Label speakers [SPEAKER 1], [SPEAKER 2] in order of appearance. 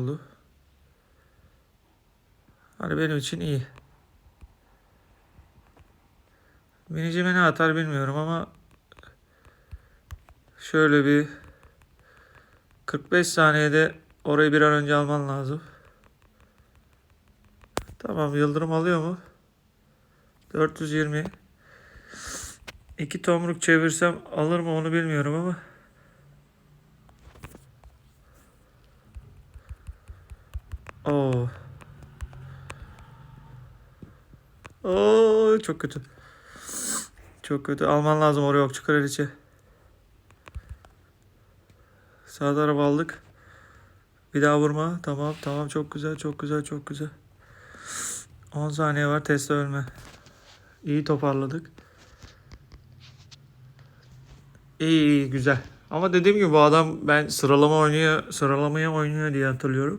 [SPEAKER 1] oldu. Hani benim için iyi. Minicime ne atar bilmiyorum ama şöyle bir 45 saniyede orayı bir an önce alman lazım. Tamam Yıldırım alıyor mu? 420. İki tomruk çevirsem alır mı onu bilmiyorum ama. Oo. Oo çok kötü. Çok kötü. Alman lazım oraya okçu kraliçe. Sağ tarafı aldık. Bir daha vurma. Tamam tamam çok güzel çok güzel çok güzel. 10 saniye var Tesla ölme. İyi toparladık. İyi iyi güzel. Ama dediğim gibi bu adam ben sıralama oynuyor, sıralamaya oynuyor diye hatırlıyorum.